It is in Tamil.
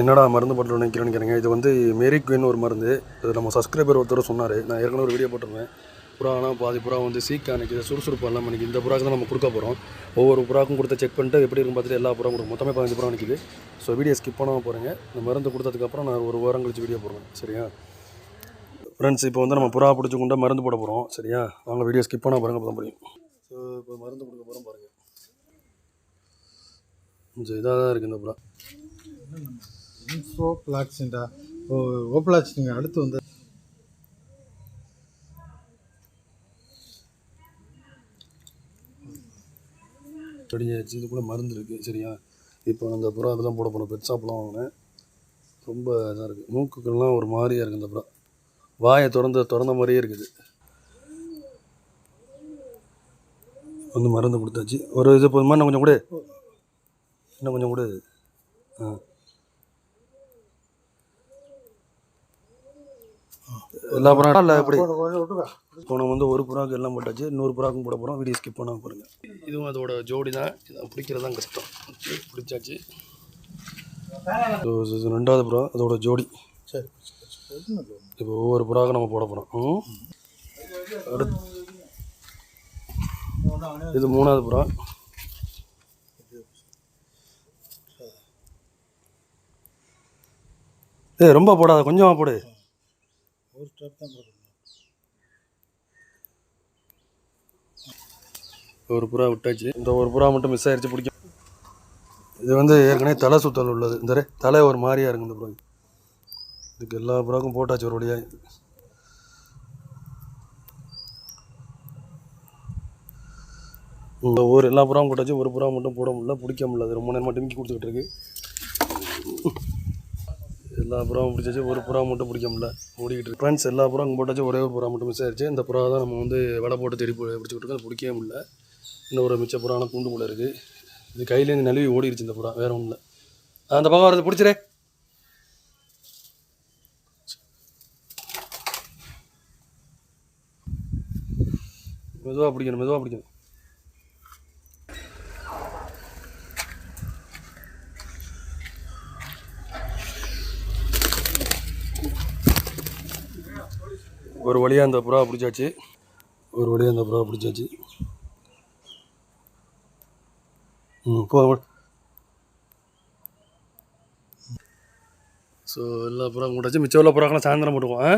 என்னடா மருந்து பாட்டில் நினைக்கிறேன்னு கேளுங்க இது வந்து மேரி குயின் ஒரு மருந்து. இது நம்ம சப்ஸ்கிரைபர் ஒருத்தர் சொன்னார். நான் ஏற்கனவே ஒரு வீடியோ போட்டிருந்தேன். புறா ஆனால் பாதி புறா வந்து சீக்கா அன்றைக்கி சுறுசுறுப்பு எல்லாம் அன்றைக்கி இந்த புறாக்கு தான் நம்ம கொடுக்க போகிறோம் ஒவ்வொரு புறாக்கும் கொடுத்து செக் பண்ணிட்டு எப்படி இருக்கும் பார்த்துட்டு எல்லா புறாவும் கொடுக்கும். மொத்தமே பதினஞ்சு புறா நிற்கிது ஸோ வீடியோ ஸ்கிப் பண்ணாமல் போகிறேங்க இந்த மருந்து கொடுத்ததுக்கப்புறம் நான் ஒரு வாரம் கழிச்சு வீடியோ போடுவேன் சரியா? ஃப்ரெண்ட்ஸ் இப்போ வந்து நம்ம புறா பிடிச்சி கொண்டா மருந்து போட போகிறோம் சரியா? வாங்க வீடியோ ஸ்கிப் பண்ணால் பாருங்கள் அப்போ தான் புரியும். ஸோ இப்போ மருந்து கொடுக்க போகிறோம் பாருங்கள் கொஞ்சம் இதாக தான் இருக்குது இந்த புறா. இன்ஃபோ பிளாக்ஸின்டா ஓ ஓப்ளாக்ஸிங்க அடுத்து வந்து செடியாச்சு இது கூட மருந்து இருக்குது சரியா? இப்போ அந்த புறா தான் போட போனோம் பெட் ஷாப்லாம் வாங்கினேன். ரொம்ப இதாக இருக்குது மூக்குக்கெல்லாம் ஒரு மாதிரியாக இருக்குது இந்த புறா. வாயை திறந்த திறந்த மாதிரியே இருக்குது. வந்து மருந்து கொடுத்தாச்சு. ஒரு இது போதுமா? இன்னும் கொஞ்சம் கூட. இன்னும் கொஞ்சம் கூட. ஆ. எல்லா புறா இல்லை எப்படி நம்ம வந்து ஒரு புறாக்கு எல்லாம் போட்டாச்சு. இன்னொரு புறாக்கும் போட போகிறோம் வீடியோ ஸ்கிப் பண்ணாம பாருங்க இதுவும் அதோட ஜோடி தான் இதை பிடிக்கிறது தான் கஷ்டம். பிடிச்சாச்சு. ரெண்டாவது புறா அதோட ஜோடி. சரி. இப்போ ஒவ்வொரு புறாக்கும் நம்ம போட போகிறோம் அடுத்து இது மூணாவது புறா. ஏய் ரொம்ப போடாத. கொஞ்சமாக போடு. ஒரு ஸ்டெப் தான் கொடுக்கணும் ஒரு புறா விட்டாச்சு. இந்த ஒரு புறா மட்டும் மிஸ் ஆயிடுச்சு பிடிக்கும். இது வந்து ஏற்கனவே தலை சுத்தல் உள்ளது. இந்த ரே, தலை ஒரு மாதிரியாக இருக்கும் இந்த புறா. இதுக்கு எல்லா புறாக்கும் போட்டாச்சு ஒரு வழியாக இந்த ஒரு எல்லா புறாவும் போட்டாச்சு. ஒரு புறா மட்டும் போட முடியல பிடிக்க முடியல. அது ரொம்ப நேரமாக டிமிக்கி கொடுத்துக்கிட்டு இருக்கு. எல்லா புறாவும் பிடிச்சாச்சு. ஒரு புறா மட்டும் பிடிக்க முடியல. ஓடிக்கிட்டு இருக்கு. ஃப்ரெண்ட்ஸ் எல்லா புறாவும் போட்டாச்சு. ஒரே ஒரு புறா மட்டும் மிஸ் ஆயிடுச்சு இந்த புறா தான் நம்ம வந்து வலை போட்டு தெரி பிடிச்சிக்கிட்டு இருக்கோம். பிடிக்கவே முடியல. இன்னும் ஒரு மிச்ச புறான கூண்டு போல இருக்குது இது கையிலேருந்து நழுவி ஓடிடுச்சு இந்த புறா. வேற ஒன்றும் இல்லை அந்த பக்கம் வரது பிடிச்சிரே. மெதுவாக பிடிக்கணும். மெதுவாக பிடிக்கணும். ஒரு வழியாக அந்த புறா பிடிச்சாச்சு. ஒரு வழியாக அந்த புறா பிடிச்சாச்சு. ம் போ ஸோ எல்லா புறா கூட்டாச்சு மிச்சம் உள்ள புறாக்கெல்லாம் சாயந்தரம் போட்டுக்குவோம் ஆ?